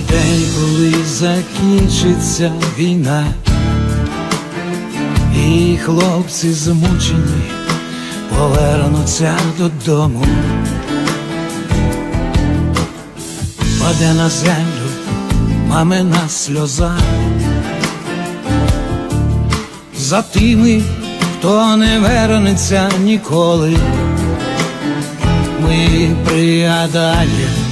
день, коли закінчиться війна, і хлопці змучені повернуться додому, паде на землю мамина сльоза. За тими, хто не вернеться ніколи, ми пригадаємо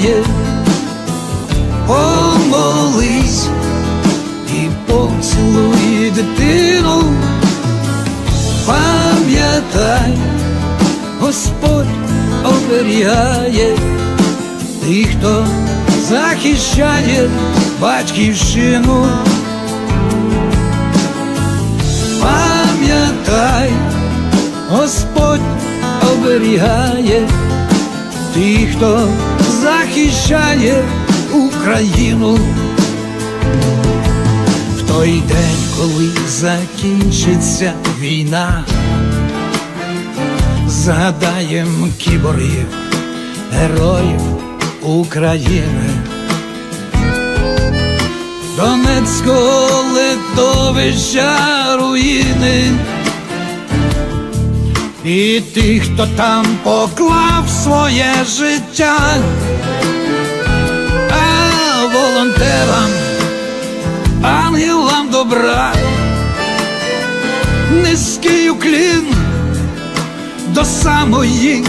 Немає, помолись і поцілуй дитину, пам'ятай, Господь оберігає. Тих, хто захищає батьківщину. Пам'ятай, Господь оберігає. Тих, хто захищає Україну. В той день, коли закінчиться війна, згадаєм кіборгів, героїв України. Донецького литовища руїни і тих, хто там поклав своє життя, добра, низький уклін до самої